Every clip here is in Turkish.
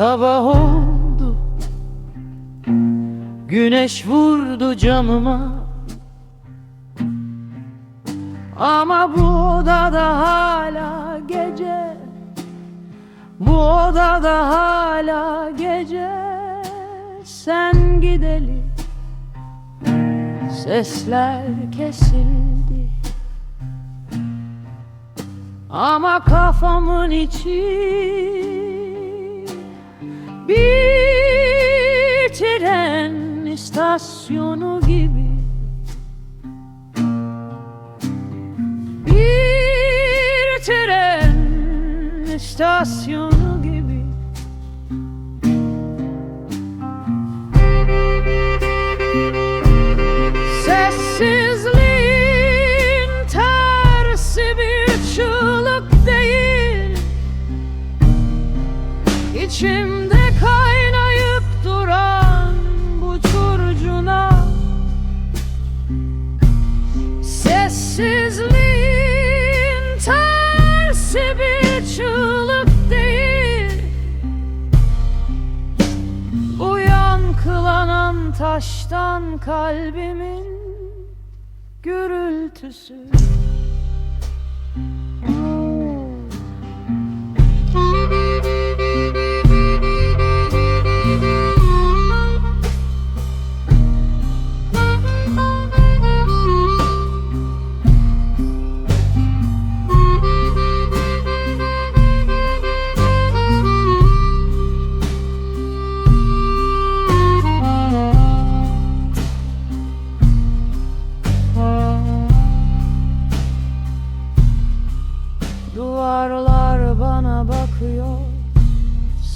Sabah oldu. Güneş vurdu camıma. Ama bu odada hala gece. Bu odada hala gece Sen gideli. Sesler kesildi. Ama kafamın içi bir tren istasyonu gibi istasyonu gibi. Sessizliğin tersi bir çığlık değil. İçimde kaynayıp duran bu curcuna. Sessizliğin tersi bir çığlık taştan kalbimin gürültüsü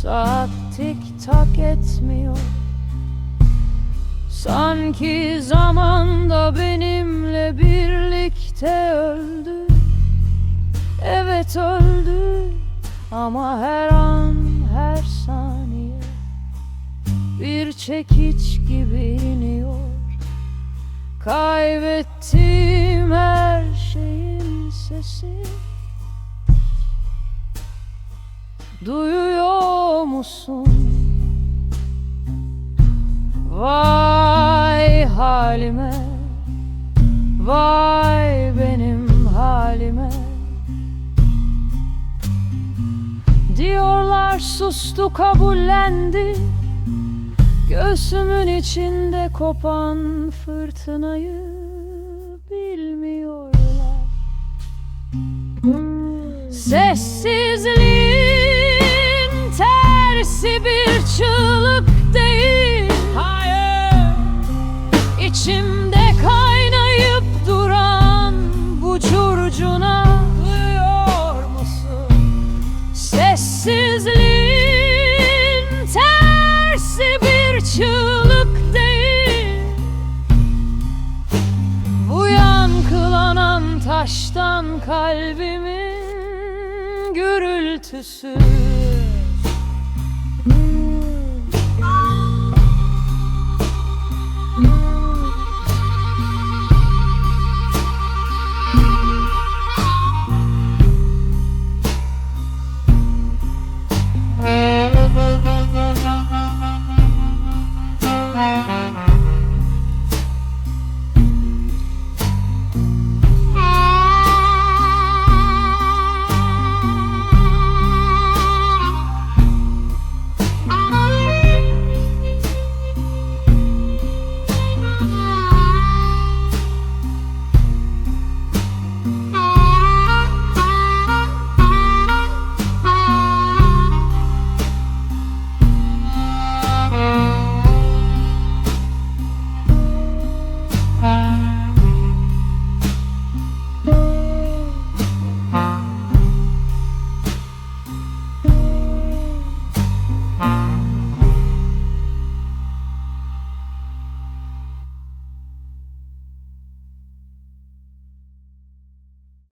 Saat tik tak etmiyor. Sanki zamanda benimle birlikte öldü. Evet öldü. Ama her an her saniye Bir çekiç gibi iniyor. Kaybettiğim her şeyin sesi. Duyuyor musun? Vay halime Vay benim halime. Diyorlar sustu kabullendi. Göğsümün içinde kopan fırtınayı bilmiyorlar. Sessizliğin çığlık değil. Hayır. İçimde kaynayıp duran bu curcuna Duyuyor musun? Sessizliğin tersi bir çığlık değil. Bu yankılanan taştan kalbimin gürültüsü